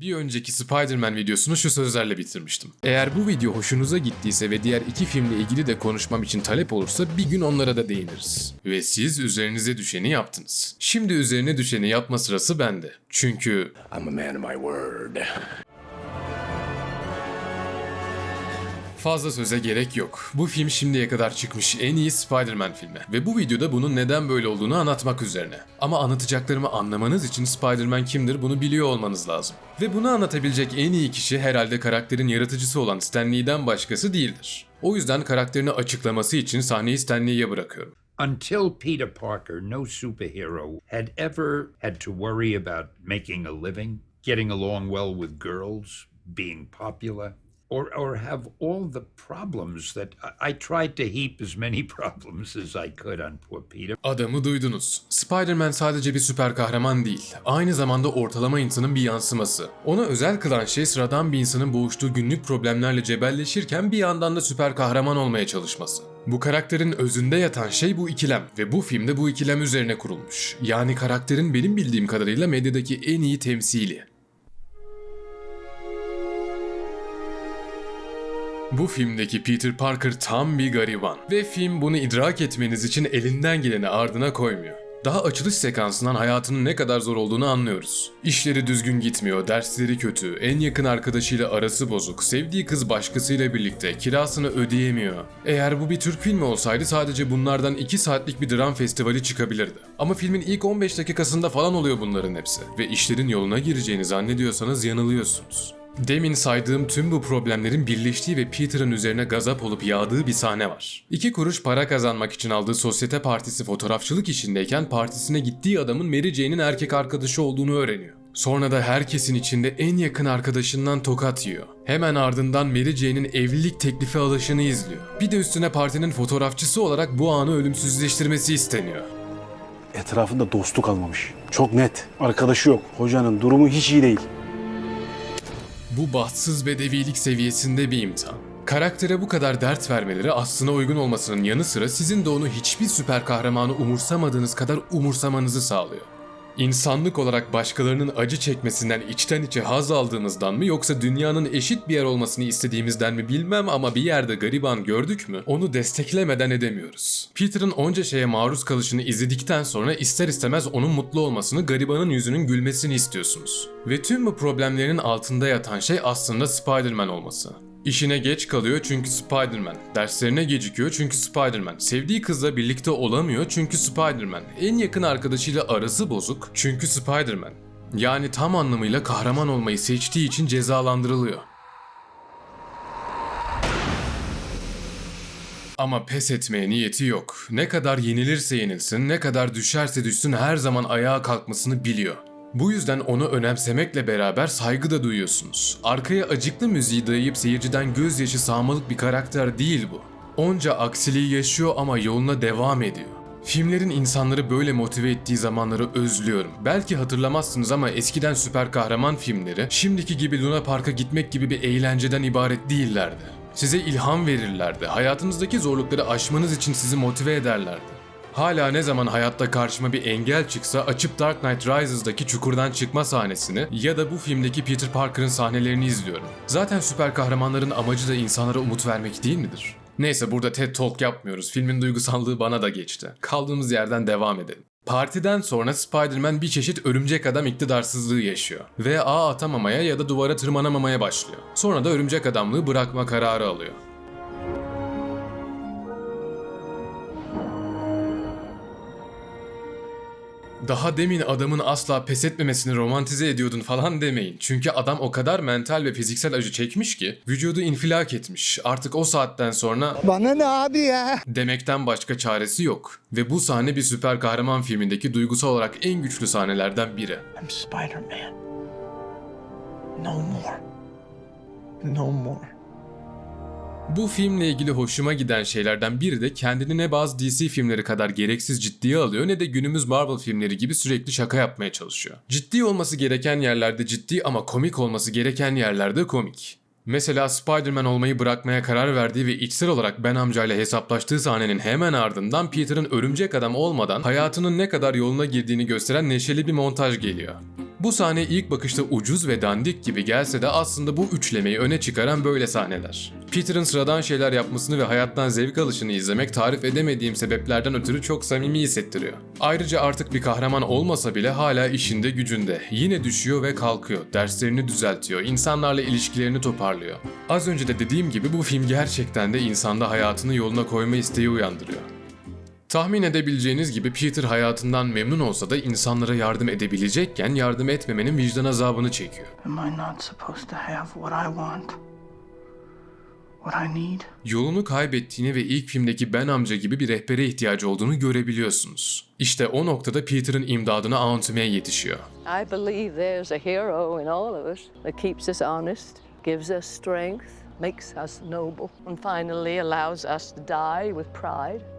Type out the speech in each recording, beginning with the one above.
Bir önceki Spider-Man videosunu şu sözlerle bitirmiştim. Eğer bu video hoşunuza gittiyse ve diğer iki filmle ilgili de konuşmam için talep olursa bir gün onlara da değiniriz. Ve siz üzerinize düşeni yaptınız. Şimdi üzerine düşeni yapma sırası bende. Çünkü I'm a man of my word. Fazla söze gerek yok. Bu film şimdiye kadar çıkmış en iyi Spider-Man filmi. Ve bu videoda bunun neden böyle olduğunu anlatmak üzerine. Ama anlatacaklarımı anlamanız için Spider-Man kimdir bunu biliyor olmanız lazım. Ve bunu anlatabilecek en iyi kişi herhalde karakterin yaratıcısı olan Stan Lee'den başkası değildir. O yüzden karakterini açıklaması için sahneyi Stan Lee'ye bırakıyorum. Until Peter Parker, no superhero had ever had to worry about making a living, getting along well with girls, being popular, or, or have all the problems that I, tried to heap as many problems as I could on poor Peter. Adamı duydunuz. Spider-Man sadece bir süper kahraman değil. Aynı zamanda ortalama insanın bir yansıması. Ona özel kılan şey sıradan bir insanın boğuştuğu günlük problemlerle cebelleşirken bir yandan da süper kahraman olmaya çalışması. Bu karakterin özünde yatan şey bu ikilem ve bu filmde bu ikilem üzerine kurulmuş. Yani karakterin benim bildiğim kadarıyla medyadaki en iyi temsili. Bu filmdeki Peter Parker tam bir gariban ve film bunu idrak etmeniz için elinden geleni ardına koymuyor. Daha açılış sekansından hayatının ne kadar zor olduğunu anlıyoruz. İşleri düzgün gitmiyor, dersleri kötü, en yakın arkadaşıyla arası bozuk, sevdiği kız başkasıyla birlikte, kirasını ödeyemiyor. Eğer bu bir Türk filmi olsaydı sadece bunlardan 2 saatlik bir dram festivali çıkabilirdi. Ama filmin ilk 15 dakikasında falan oluyor bunların hepsi. Ve işlerin yoluna gireceğini zannediyorsanız yanılıyorsunuz. Demin saydığım tüm bu problemlerin birleştiği ve Peter'ın üzerine gazap olup yağdığı bir sahne var. İki kuruş para kazanmak için aldığı sosyete partisi fotoğrafçılık işindeyken partisine gittiği adamın Mary Jane'in erkek arkadaşı olduğunu öğreniyor. Sonra da herkesin içinde en yakın arkadaşından tokat yiyor. Hemen ardından Mary Jane'in evlilik teklifi alışını izliyor. Bir de üstüne partinin fotoğrafçısı olarak bu anı ölümsüzleştirmesi isteniyor. Etrafında dostu kalmamış. Çok net. Arkadaşı yok. Hocanın durumu hiç iyi değil. Bu bahtsız bedevilik seviyesinde bir imtihan. Karaktere bu kadar dert vermeleri aslına uygun olmasının yanı sıra sizin de onu hiçbir süper kahramanı umursamadığınız kadar umursamanızı sağlıyor. İnsanlık olarak başkalarının acı çekmesinden içten içe haz aldığımızdan mı yoksa dünyanın eşit bir yer olmasını istediğimizden mi bilmem ama bir yerde gariban gördük mü onu desteklemeden edemiyoruz. Peter'ın onca şeye maruz kalışını izledikten sonra ister istemez onun mutlu olmasını, garibanın yüzünün gülmesini istiyorsunuz. Ve tüm bu problemlerin altında yatan şey aslında Spider-Man olması. İşine geç kalıyor çünkü Spider-Man. Derslerine gecikiyor çünkü Spider-Man. Sevdiği kızla birlikte olamıyor çünkü Spider-Man. En yakın arkadaşıyla arası bozuk çünkü Spider-Man. Yani tam anlamıyla kahraman olmayı seçtiği için cezalandırılıyor. Ama pes etmeye niyeti yok. Ne kadar yenilirse yenilsin, ne kadar düşerse düşsün her zaman ayağa kalkmasını biliyor. Bu yüzden onu önemsemekle beraber saygı da duyuyorsunuz. Arkaya acıklı müziği dayayıp seyirciden gözyaşı sağmalık bir karakter değil bu. Onca aksiliği yaşıyor ama yoluna devam ediyor. Filmlerin insanları böyle motive ettiği zamanları özlüyorum. Belki hatırlamazsınız ama eskiden süper kahraman filmleri şimdiki gibi Luna Park'a gitmek gibi bir eğlenceden ibaret değillerdi. Size ilham verirlerdi. Hayatınızdaki zorlukları aşmanız için sizi motive ederlerdi. Hala ne zaman hayatta karşıma bir engel çıksa açıp Dark Knight Rises'daki çukurdan çıkma sahnesini ya da bu filmdeki Peter Parker'ın sahnelerini izliyorum. Zaten süper kahramanların amacı da insanlara umut vermek değil midir? Neyse burada TED Talk yapmıyoruz. Filmin duygusallığı bana da geçti. Kaldığımız yerden devam edelim. Partiden sonra Spider-Man bir çeşit örümcek adam iktidarsızlığı yaşıyor. Ve ağ atamamaya ya da duvara tırmanamamaya başlıyor. Sonra da örümcek adamlığı bırakma kararı alıyor. Daha demin adamın asla pes etmemesini romantize ediyordun falan demeyin. Çünkü adam o kadar mental ve fiziksel acı çekmiş ki vücudu infilak etmiş. Artık o saatten sonra Bana ne abi ya? demekten başka çaresi yok. Ve bu sahne bir süper kahraman filmindeki duygusal olarak en güçlü sahnelerden biri. I'm Spider-Man. No more. No more. Bu filmle ilgili hoşuma giden şeylerden biri de kendini ne bazı DC filmleri kadar gereksiz ciddiye alıyor ne de günümüz Marvel filmleri gibi sürekli şaka yapmaya çalışıyor. Ciddi olması gereken yerlerde ciddi ama komik olması gereken yerlerde komik. Mesela Spider-Man olmayı bırakmaya karar verdiği ve içsel olarak Ben amcayla hesaplaştığı sahnenin hemen ardından Peter'ın örümcek adam olmadan hayatının ne kadar yoluna girdiğini gösteren neşeli bir montaj geliyor. Bu sahne ilk bakışta ucuz ve dandik gibi gelse de aslında bu üçlemeyi öne çıkaran böyle sahneler. Peter'ın sıradan şeyler yapmasını ve hayattan zevk alışını izlemek tarif edemediğim sebeplerden ötürü çok samimi hissettiriyor. Ayrıca artık bir kahraman olmasa bile hala işinde gücünde. Yine düşüyor ve kalkıyor, derslerini düzeltiyor, insanlarla ilişkilerini toparlıyor. Az önce de dediğim gibi bu film gerçekten de insanda hayatını yoluna koyma isteği uyandırıyor. Tahmin edebileceğiniz gibi Peter hayatından memnun olsa da insanlara yardım edebilecekken yardım etmemenin vicdan azabını çekiyor. Am I not supposed to have what I want? What I need? Yolunu kaybettiğini ve ilk filmdeki Ben amca gibi bir rehbere ihtiyacı olduğunu görebiliyorsunuz. İşte o noktada Peter'ın imdadına Aunt May yetişiyor. I believe there's a hero in all of us that keeps us honest, gives us strength, makes us noble, and finally allows us to die with pride.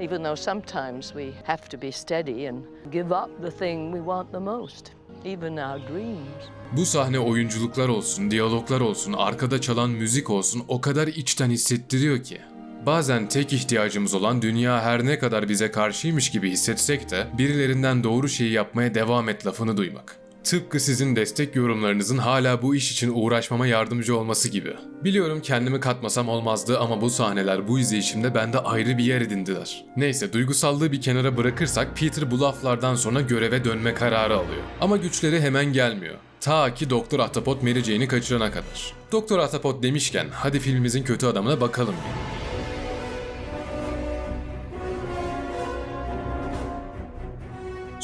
Even though sometimes we have to be steady and give up the thing we want the most, even our dreams. Bu sahne oyunculuklar olsun, diyaloglar olsun, arkada çalan müzik olsun o kadar içten hissettiriyor ki. Bazen tek ihtiyacımız olan dünya her ne kadar bize karşıymış gibi hissetsek de birilerinden doğru şeyi yapmaya devam et lafını duymak. Tıpkı sizin destek yorumlarınızın hala bu iş için uğraşmama yardımcı olması gibi. Biliyorum kendimi katmasam olmazdı ama bu sahneler bu izleyişimde bende ayrı bir yer edindiler. Neyse duygusallığı bir kenara bırakırsak Peter bu laflardan sonra göreve dönme kararı alıyor. Ama güçleri hemen gelmiyor. Ta ki Doktor Ahtapot Mary Jane'i kaçırana kadar. Doktor Ahtapot demişken hadi filmimizin kötü adamına bakalım bir.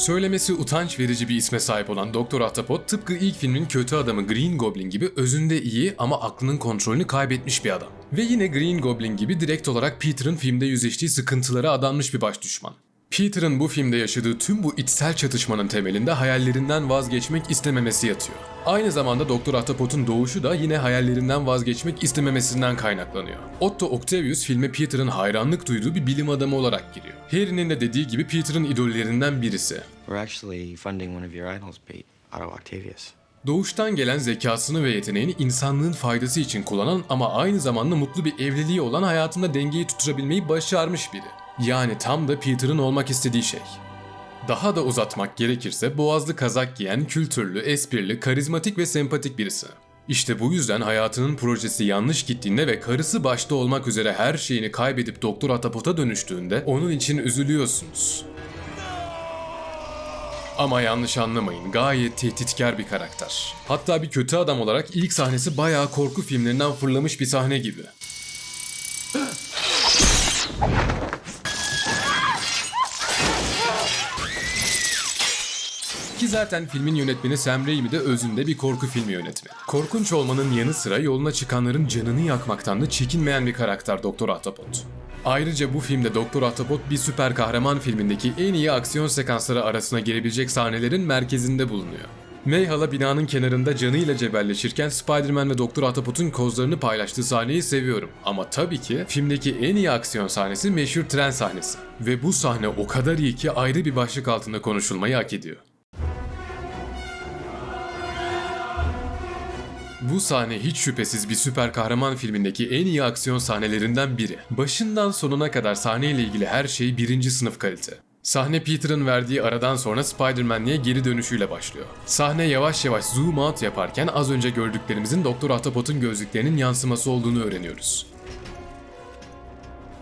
Söylemesi utanç verici bir isme sahip olan Doktor Ahtapot tıpkı ilk filmin kötü adamı Green Goblin gibi özünde iyi ama aklının kontrolünü kaybetmiş bir adam. Ve yine Green Goblin gibi direkt olarak Peter'ın filmde yüzleştiği sıkıntılara adanmış bir baş düşman. Peter'ın bu filmde yaşadığı tüm bu içsel çatışmanın temelinde hayallerinden vazgeçmek istememesi yatıyor. Aynı zamanda Doktor Ahtapot'un doğuşu da yine hayallerinden vazgeçmek istememesinden kaynaklanıyor. Otto Octavius filme Peter'ın hayranlık duyduğu bir bilim adamı olarak giriyor. Harry'nin de dediği gibi Peter'ın idollerinden birisi. We're actually funding one of your idols, Pete, Otto Octavius. Doğuştan gelen zekasını ve yeteneğini insanlığın faydası için kullanan ama aynı zamanda mutlu bir evliliği olan hayatında dengeyi tutturabilmeyi başarmış biri. Yani tam da Peter'ın olmak istediği şey. Daha da uzatmak gerekirse boğazlı kazak giyen, kültürlü, esprili, karizmatik ve sempatik birisi. İşte bu yüzden hayatının projesi yanlış gittiğinde ve karısı başta olmak üzere her şeyini kaybedip Doktor Atapot'a dönüştüğünde onun için üzülüyorsunuz. Ama yanlış anlamayın gayet tehditkar bir karakter. Hatta bir kötü adam olarak ilk sahnesi bayağı korku filmlerinden fırlamış bir sahne gibi. Ki zaten filmin yönetmeni Sam Raimi de özünde bir korku filmi yönetmeni. Korkunç olmanın yanı sıra yoluna çıkanların canını yakmaktan da çekinmeyen bir karakter Doktor Ahtapot. Ayrıca bu filmde Doktor Ahtapot bir süper kahraman filmindeki en iyi aksiyon sekansları arasına girebilecek sahnelerin merkezinde bulunuyor. Mayhala binanın kenarında canıyla cebelleşirken Spider-Man ve Doktor Ahtapot'un kozlarını paylaştığı sahneyi seviyorum. Ama tabii ki filmdeki en iyi aksiyon sahnesi meşhur tren sahnesi. Ve bu sahne o kadar iyi ki ayrı bir başlık altında konuşulmayı hak ediyor. Bu sahne hiç şüphesiz bir süper kahraman filmindeki en iyi aksiyon sahnelerinden biri. Başından sonuna kadar sahneyle ilgili her şey birinci sınıf kalite. Sahne Peter'ın verdiği aradan sonra Spider-Man'liğe geri dönüşüyle başlıyor. Sahne yavaş yavaş zoom out yaparken az önce gördüklerimizin Doktor Ahtapot'un gözlüklerinin yansıması olduğunu öğreniyoruz.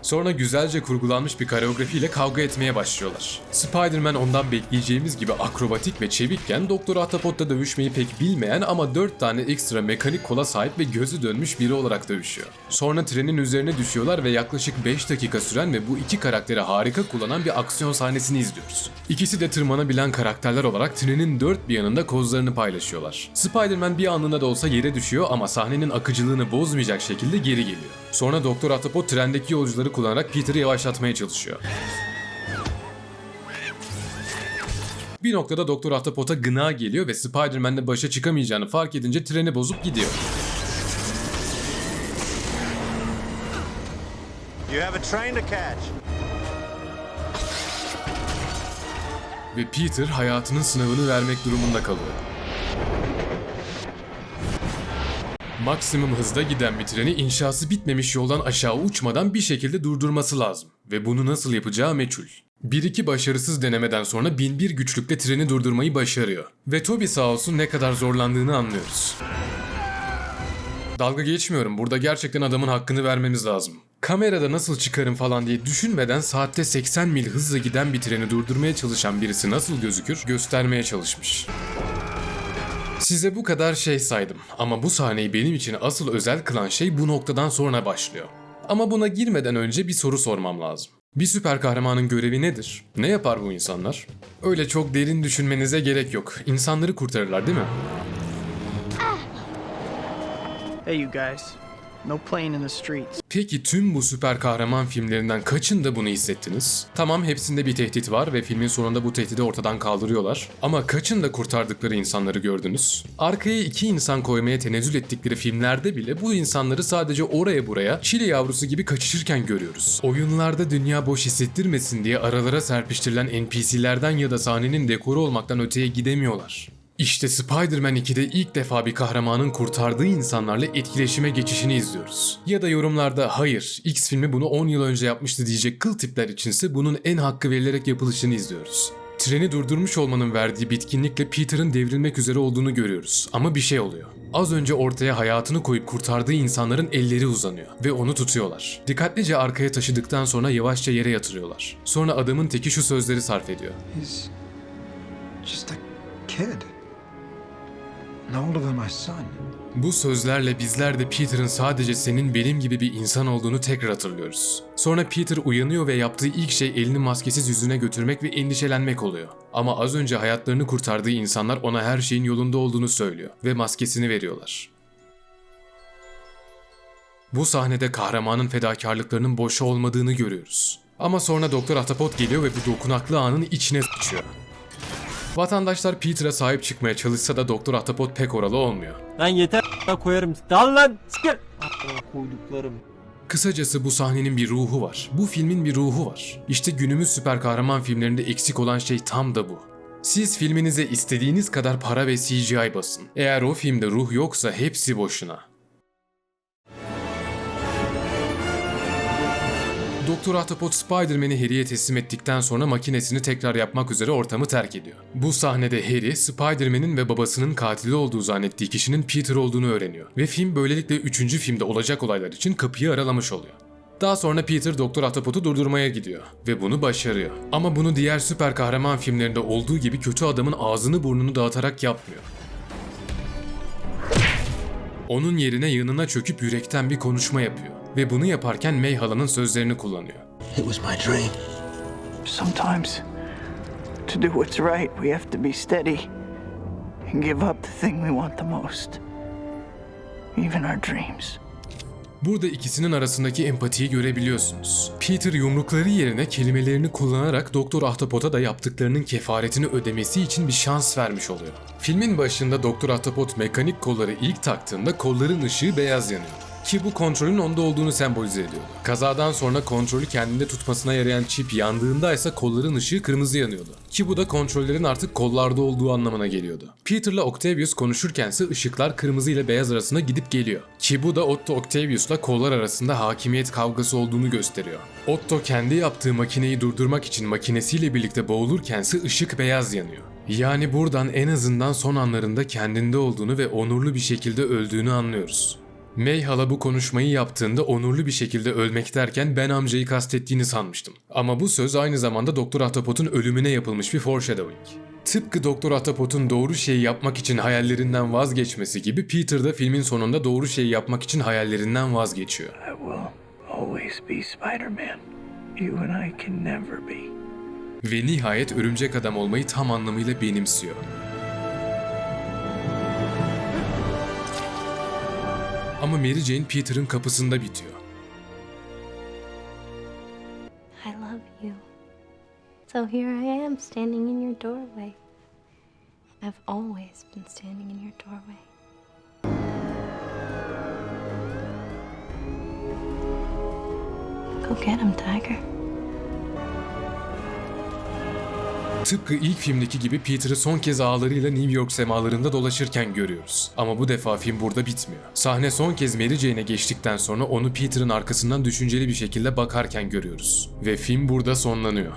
Sonra güzelce kurgulanmış bir koreografiyle kavga etmeye başlıyorlar. Spider-Man ondan bekleyeceğimiz gibi akrobatik ve çevikken Doktor Ahtapot'ta dövüşmeyi pek bilmeyen ama 4 tane ekstra mekanik kola sahip ve gözü dönmüş biri olarak dövüşüyor. Sonra trenin üzerine düşüyorlar ve yaklaşık 5 dakika süren ve bu iki karakteri harika kullanan bir aksiyon sahnesini izliyoruz. İkisi de tırmanabilen karakterler olarak trenin dört bir yanında kozlarını paylaşıyorlar. Spider-Man bir anında da olsa yere düşüyor ama sahnenin akıcılığını bozmayacak şekilde geri geliyor. Sonra Doktor Ahtapot trendeki yolcuları kullanarak Peter'ı yavaşlatmaya çalışıyor. Bir noktada Doktor Ahtapot'a gına geliyor ve Spider-Man'le başa çıkamayacağını fark edince treni bozup gidiyor. You have a train to catch. Ve Peter hayatının sınavını vermek durumunda kalıyor. Maksimum hızda giden bir treni inşası bitmemiş yoldan aşağı uçmadan bir şekilde durdurması lazım. Ve bunu nasıl yapacağı meçhul. Bir iki başarısız denemeden sonra bin bir güçlükle treni durdurmayı başarıyor. Ve Toby sağ olsun ne kadar zorlandığını anlıyoruz. Dalga geçmiyorum. Burada gerçekten adamın hakkını vermemiz lazım. Kamerada nasıl çıkarım falan diye düşünmeden saatte 80 mil hızla giden bir treni durdurmaya çalışan birisi nasıl gözükür göstermeye çalışmış. Size bu kadar şey saydım ama bu sahneyi benim için asıl özel kılan şey bu noktadan sonra başlıyor. Ama buna girmeden önce bir soru sormam lazım. Bir süper kahramanın görevi nedir? Ne yapar bu insanlar? Öyle çok derin düşünmenize gerek yok. İnsanları kurtarırlar değil mi? Hey, you guys. No playing in the streets. Peki tüm bu süper kahraman filmlerinden kaçında bunu hissettiniz? Tamam hepsinde bir tehdit var ve filmin sonunda bu tehdidi ortadan kaldırıyorlar. Ama kaçında kurtardıkları insanları gördünüz? Arkaya iki insan koymaya tenezzül ettikleri filmlerde bile bu insanları sadece oraya buraya çile yavrusu gibi kaçışırken görüyoruz. Oyunlarda dünya boş hissettirmesin diye aralara serpiştirilen NPC'lerden ya da sahnenin dekoru olmaktan öteye gidemiyorlar. İşte Spider-Man 2'de ilk defa bir kahramanın kurtardığı insanlarla etkileşime geçişini izliyoruz. Ya da yorumlarda hayır X filmi bunu 10 yıl önce yapmıştı diyecek kıl tipler içinse bunun en hakkı verilerek yapılışını izliyoruz. Treni durdurmuş olmanın verdiği bitkinlikle Peter'ın devrilmek üzere olduğunu görüyoruz. Ama bir şey oluyor. Az önce ortaya hayatını koyup kurtardığı insanların elleri uzanıyor ve onu tutuyorlar. Dikkatlice arkaya taşıdıktan sonra yavaşça yere yatırıyorlar. Sonra adamın teki şu sözleri sarf ediyor. He's just a kid. Older than my son. Bu sözlerle bizler de Peter'ın sadece senin benim gibi bir insan olduğunu tekrar hatırlıyoruz. Sonra Peter uyanıyor ve yaptığı ilk şey elini maskesiz yüzüne götürmek ve endişelenmek oluyor. Ama az önce hayatlarını kurtardığı insanlar ona her şeyin yolunda olduğunu söylüyor ve maskesini veriyorlar. Bu sahnede kahramanın fedakarlıklarının boşa olmadığını görüyoruz. Ama sonra Doktor Ahtapot geliyor ve bu dokunaklı anın içine sıçıyor. Vatandaşlar Peter'a sahip çıkmaya çalışsa da Doktor Ahtapot pek oralı olmuyor. Lan yeter koyarım. Dal lan. Sikir. Koyduklarım. Kısacası bu sahnenin bir ruhu var. Bu filmin bir ruhu var. İşte günümüz süper kahraman filmlerinde eksik olan şey tam da bu. Siz filminize istediğiniz kadar para ve CGI basın. Eğer o filmde ruh yoksa hepsi boşuna. Doktor Ahtapot Spider-Man'i Harry'e teslim ettikten sonra makinesini tekrar yapmak üzere ortamı terk ediyor. Bu sahnede Harry, Spider-Man'in ve babasının katili olduğu zannettiği kişinin Peter olduğunu öğreniyor. Ve film böylelikle 3. filmde olacak olaylar için kapıyı aralamış oluyor. Daha sonra Peter Doktor Ahtapot'u durdurmaya gidiyor ve bunu başarıyor. Ama bunu diğer süper kahraman filmlerinde olduğu gibi kötü adamın ağzını burnunu dağıtarak yapmıyor. Onun yerine yanına çöküp yürekten bir konuşma yapıyor ve bunu yaparken May hala'nın sözlerini kullanıyor. It was my dream. Sometimes, to do what's right, we have to be steady and give up the thing we want the most. Even our dreams. Burada ikisinin arasındaki empatiyi görebiliyorsunuz. Peter yumrukları yerine kelimelerini kullanarak Doktor Ahtapot'a da yaptıklarının kefaretini ödemesi için bir şans vermiş oluyor. Filmin başında Doktor Ahtapot mekanik kolları ilk taktığında kolların ışığı beyaz yanıyor. Ki bu kontrolün onda olduğunu sembolize ediyordu. Kazadan sonra kontrolü kendinde tutmasına yarayan çip yandığında ise kolların ışığı kırmızı yanıyordu. Ki bu da kontrollerin artık kollarda olduğu anlamına geliyordu. Peter'la Octavius konuşurkense ışıklar kırmızı ile beyaz arasında gidip geliyor. Ki bu da Otto Octavius'la kollar arasında hakimiyet kavgası olduğunu gösteriyor. Otto kendi yaptığı makineyi durdurmak için makinesiyle birlikte boğulurkense ışık beyaz yanıyor. Yani buradan en azından son anlarında kendinde olduğunu ve onurlu bir şekilde öldüğünü anlıyoruz. May hala bu konuşmayı yaptığında onurlu bir şekilde ölmek derken ben amcayı kastettiğini sanmıştım. Ama bu söz aynı zamanda Doktor Ahtapot'un ölümüne yapılmış bir foreshadowing. Tıpkı Doktor Ahtapot'un doğru şeyi yapmak için hayallerinden vazgeçmesi gibi Peter da filmin sonunda doğru şeyi yapmak için hayallerinden vazgeçiyor. I will always be Spider-Man. You and I can never be. Ve nihayet örümcek adam olmayı tam anlamıyla benimsiyor. Ama Mary Jane Peter'ın kapısında bitiyor. I love you. So here I am standing in your doorway. I've always been standing in your doorway. Go get him, Tiger. Tıpkı ilk filmdeki gibi Peter'ı son kez ağlarıyla New York semalarında dolaşırken görüyoruz. Ama bu defa film burada bitmiyor. Sahne son kez Mary Jane'e geçtikten sonra onu Peter'ın arkasından düşünceli bir şekilde bakarken görüyoruz. Ve film burada sonlanıyor.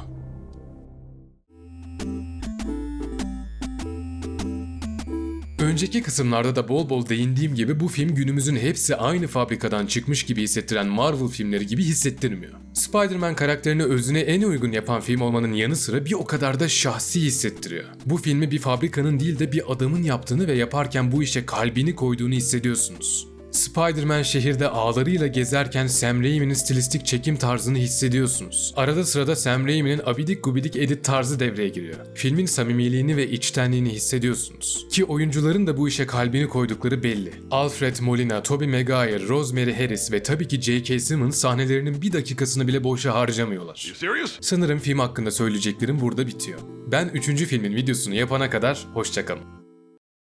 Önceki kısımlarda da bol bol değindiğim gibi bu film günümüzün hepsi aynı fabrikadan çıkmış gibi hissettiren Marvel filmleri gibi hissettirmiyor. Spider-Man karakterini özüne en uygun yapan film olmanın yanı sıra bir o kadar da şahsi hissettiriyor. Bu filmi bir fabrikanın değil de bir adamın yaptığını ve yaparken bu işe kalbini koyduğunu hissediyorsunuz. Spider-Man şehirde ağlarıyla gezerken Sam Raimi'nin stilistik çekim tarzını hissediyorsunuz. Arada sırada Sam Raimi'nin abidik gubidik edit tarzı devreye giriyor. Filmin samimiliğini ve içtenliğini hissediyorsunuz. Ki oyuncuların da bu işe kalbini koydukları belli. Alfred Molina, Tobey Maguire, Rosemary Harris ve tabii ki J.K. Simmons sahnelerinin bir dakikasını bile boşa harcamıyorlar. Sanırım film hakkında söyleyeceklerim burada bitiyor. Ben 3. filmin videosunu yapana kadar hoşçakalın.